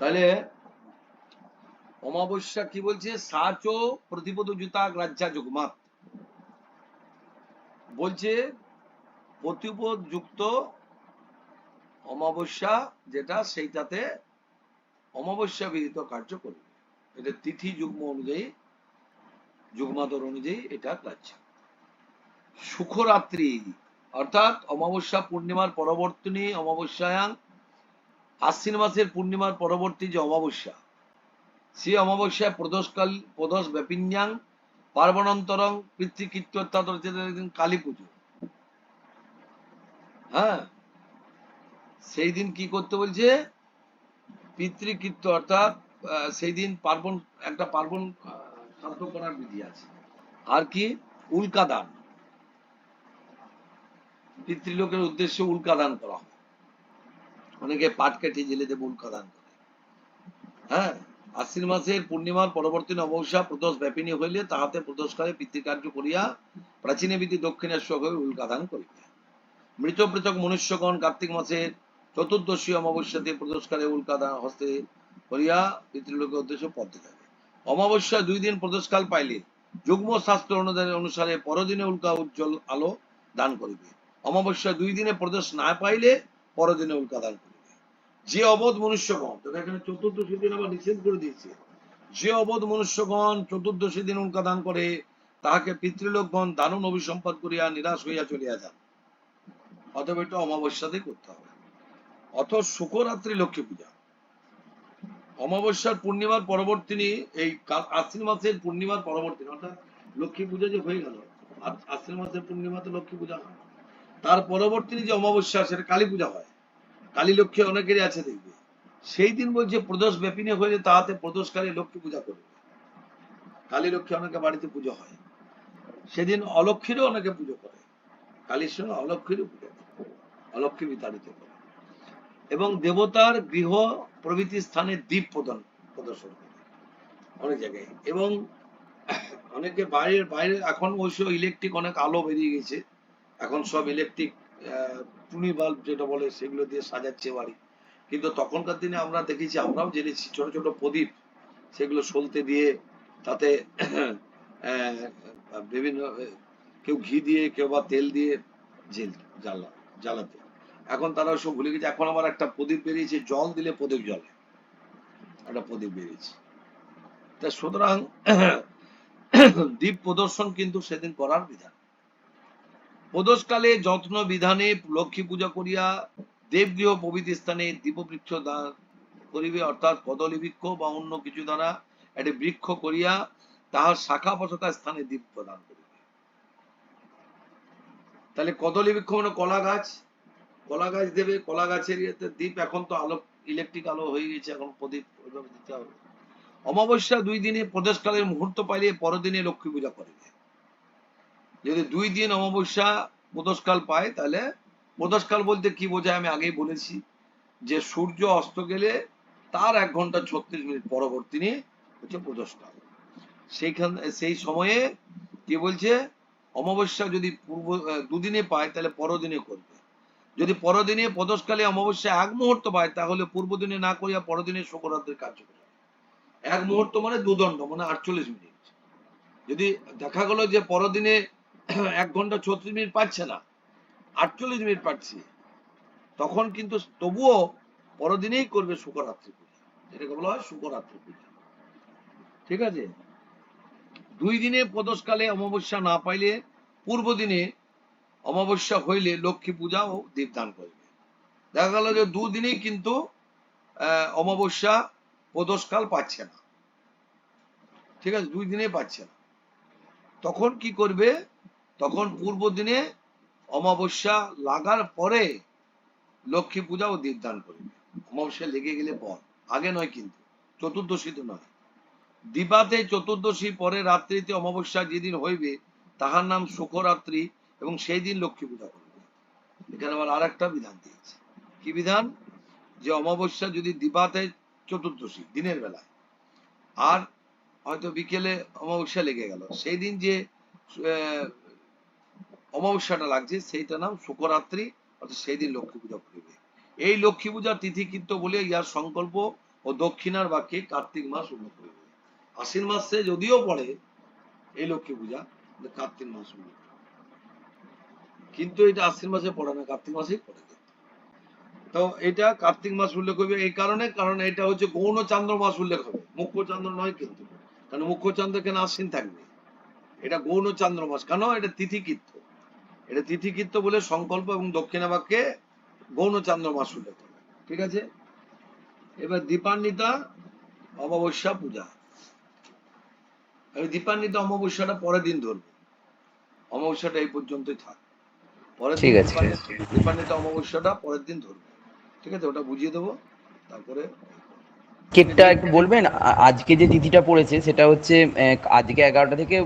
তাহলে অমাবস্যা কি বলছে? সাচ প্রতিপদ জুতা গ্রাহ্যা যুগমাত। বলছে প্রতিপদ যুক্ত অমাবস্যা যেটা সেইটাতে অমাবস্যা বিহিত কার্য করবে। এটা তিথি যুগ্ম অনুযায়ী, যুগ্মাদর অনুযায়ী এটা গ্রাহ্য। সুখরাত্রি অর্থাৎ অমাবস্যা পূর্ণিমার পরবর্তী অমাবস্যায়াং আশ্বিন মাসের পূর্ণিমার পরবর্তী যে অমাবস্যা, সেই অমাবস্যায় প্রদোষকাল, প্রদোষ ব্যাপিন্যাং, পার্বণান্তরং একদিন কালী পুজো। হ্যাঁ? সেই দিন কি করতে বলছে? পিতৃকৃত্য অর্থাৎ সেই দিন পার্বণ, একটা পার্বণ শ্রাদ্ধ করার বিধি আছে। আর কি? উল্কা দান পিতৃলোকের উদ্দেশ্যে উল্কা দান করা হয়। অনেকে পাট কেটে জেলে দেবে উল্কা করে। হ্যাঁ? আশ্বিন মাসের পূর্ণিমার পরবর্তী অমাবস্যা প্রদোষ ব্যাপিনী হইলে তাহাতে প্রদোষকালে পিতৃকার্য করিয়া প্রাচীনে বিধি দক্ষিণেশ্বর হয়ে উল্কা দান করিবে। মৃত পৃথক মনুষ্যগণ কার্তিক মাসের চতুর্দশী অমাবস্যাতে প্রদোষকালে উল্কা দান হস্তে করিয়া পিতৃলোকের উদ্দেশ্য পথে থাকে অমাবস্যা দুই দিন প্রদোষকাল পাইলে যুগ্ম শাস্ত্র অনুদানের অনুসারে পরদিনে উল্কা উজ্জ্বল আলো দান করিবে। অমাবস্যা দুই দিনে প্রদোষ না পাইলে পরদিনে উল্কা দান করিবে। যে অবধ মনুষ্যগণ, তো এখানে চতুর্দশী দিন আবার নিষেধ করে দিয়েছে। যে অবোধ মনুষ্যগণ চতুর্দশী দিন উল্কা দান করে, তাহাকে পিতৃলোকগণ দারুণ অভিসম্পাদ করিয়া নিরাশ হইয়া চলিয়া যান। অতএব এটা অমাবস্যাতেই করতে হবে। অথ শুকরাত্রি লক্ষ্মী পূজা। অমাবস্যার পূর্ণিমার পরবর্তী এই আশ্বিন মাসের পূর্ণিমার পরবর্তী অর্থাৎ লক্ষ্মী পূজা যে হয়ে গেল আশ্বিন মাসের পূর্ণিমাতে লক্ষ্মী পূজা হয়। তার পরবর্তী যে অমাবস্যা সেটা কালী পূজা হয়। কালী লক্ষ্মী অনেকেরই আছে দেখবে। সেই দিন বলছে, প্রদোষ ব্যাপিনী হয়ে তাহাতে প্রদোষকালী লক্ষ্মী পূজা করবে। কালী লক্ষ্মী অনেকে বাড়িতে পুজো হয়। সেদিন অলক্ষীরও অনেকে পুজো করে। কালীর সঙ্গে অলক্ষীরও পুজো করে। অলক্ষী বিতাড়িত করে। এবং দেবতার গৃহ প্রভৃতি স্থানে দ্বীপ প্রদান, প্রদর্শন করে। অনেক জায়গায়। এবং অনেকে বাইরের বাইরে, এখন অবশ্য ইলেকট্রিক অনেক আলো বেরিয়ে গেছে। এখন সব ইলেকট্রিক টুনি বাল্ব যেটা বলে সেগুলো দিয়ে সাজাচ্ছে বাড়ি। কিন্তু তখনকার দিনে আমরা দেখেছি, আমরাও জেনেছি, ছোট ছোট প্রদীপ সেগুলো সলতে দিয়ে তাতে বিভিন্ন, কেউ ঘি দিয়ে, কেউ বা তেল দিয়ে জেল, জ্বালা, জ্বালাতে। এখন তারা সব ভুলে গেছে, এখন আমার একটা প্রদীপ বেরিয়েছে, জল দিলে প্রদীপ জ্বলে। একটা প্রদীপ বেরিয়েছে। তা সুতরাং দ্বীপ প্রদর্শন কিন্তু সেদিন করার বিধান। প্রদোষকালে যত্ন বিধানে লক্ষ্মী পূজা করিয়া দেবগৃহ প্রভৃতি স্থানে দীপবৃক্ষ দান করিবে, অর্থাৎ কদলী বৃক্ষ বা অন্য কিছু দ্বারা একটি বৃক্ষ করিয়া তাহার শাখা প্রশাখা স্থানে দীপ প্রদান করিবে। তাহলে কদলী বৃক্ষ মানে কলা গাছ। কলা গাছ দেবে, কলা গাছের ইয়েতে দ্বীপ এখন তো আলো ইলেকট্রিক আলো হয়ে গেছে, এখন প্রদীপ ওইভাবে দিতে হবে। অমাবস্যা দুই দিনে প্রদেশকালের মুহূর্ত পাইলে পরদিনে লক্ষ্মী পূজা করিবে। যদি দুই দিন অমাবস্যা প্রদোষকাল পায়, তাহলে প্রদোষকাল বলতে কি বোঝায় আমি আগেই বলেছি, যে সূর্য অস্ত গেলে তার এক ঘণ্টা ছত্রিশ মিনিট পরবর্তী হচ্ছে প্রদোষকাল সেইখান, সেই সময়ে কি বলছে, অমাবস্যা যদি পূর্ব দুদিনে পায়, তাহলে পরদিনে করবে। যদি পরদিনে প্রদোষকালে অমাবস্যা এক মুহূর্ত পায়, তাহলে পূর্ব দিনে না করিয়া পরদিনে শুকরাত্রির কার্য করবে এক মুহূর্ত মানে দুদণ্ড মানে আটচল্লিশ মিনিট। যদি দেখা গেল যে পরদিনে এক ঘণ্টা ছত্রিশ মিনিট পাচ্ছে না, আটচল্লিশ মিনিট পাচ্ছি তখন কিন্তু তবুও পরদিনেই করবে শুকরাত্রি পূজা এটাকে বলা হয় শুকরাত্রি পূজা। ঠিক আছে? দুই দিনে প্রদোষকালে অমাবস্যা না পাইলে পূর্ব দিনে অমাবস্যা হইলে লক্ষ্মী পূজা ও দীপদান করবে। দেখা গেল যে দুদিনেই কিন্তু অমাবস্যা প্রদোষকাল পাচ্ছে না। ঠিক আছে? দুই দিনে পাচ্ছে না। তখন কি করবে? তখন পূর্ব দিনে অমাবস্যা লাগার পরে লক্ষ্মী পূজা ও দীপদান করবে অমাবস্যা লেগে গেলে পর। আগে নয় কিন্তু চতুর্দশীতে নয়। দিবাতে চতুর্দশী পরে রাত্রিতে অমাবস্যা যেদিন হইবে, তাহার নাম শুকরাত্রি এবং সেই দিন লক্ষ্মী পূজা করবে এখানে আবার আর একটা বিধান দিয়েছে। কি বিধান? যে অমাবস্যা যদি দিবাতে চতুর্দশী, দিনের বেলায়, আর হয়তো বিকেলে অমাবস্যা লেগে গেল, সেই দিন যে অমাবস্যাটা লাগছে সেইটা নাম শুকরাত্রি, অর্থাৎ সেই দিন লক্ষ্মী পূজা করিবে। এই লক্ষ্মী পূজার তিথি কিন্তু বলে ইয়ার সংকল্প ও দক্ষিণার বাক্যে কার্তিক মাস উল্লেখ করিবে আশ্বিন মাসে যদিও পড়ে এই লক্ষ্মী পূজা কার্তিক মাস উল্লেখ কিন্তু এটা আশ্বিন মাসে পড়ে না, কার্তিক মাসেই পড়ে। তো এটা কার্তিক মাস উল্লেখ করবে এই কারণে, কারণ এটা হচ্ছে গৌণ চান্দ্র মাস উল্লেখ হবে। মুখ্য চান্দ্র নয় কিন্তু, কারণ মুখ্য চান্দ্র কেন আশ্বিন থাকবে। এটা গৌণ চান্দ্র মাস, কেন? এটা তিথিকৃত্য। এটা তিথিকৃত্য বলে সংকল্প এবং দক্ষিণা বাক্যে গৌণ চান্দ্র মাস উল্লেখ করে ঠিক আছে? এবার দীপান্বিতা অমাবস্যা পূজা। আমি দীপান্বিতা অমাবস্যাটা পরের দিন ধরবো। অমাবস্যাটা এই পর্যন্তই থাক। পরের ঠিক আছে, দীপান্বিতা- অমাবস্যাটা পরের দিন ধরবো। ঠিক আছে? ওটা বুঝিয়ে দেবো তারপরে কেকটা একটু বলবেন? আজকে যে তিথিটা পড়েছে সেটা হচ্ছে আজকে এগারোটা থেকে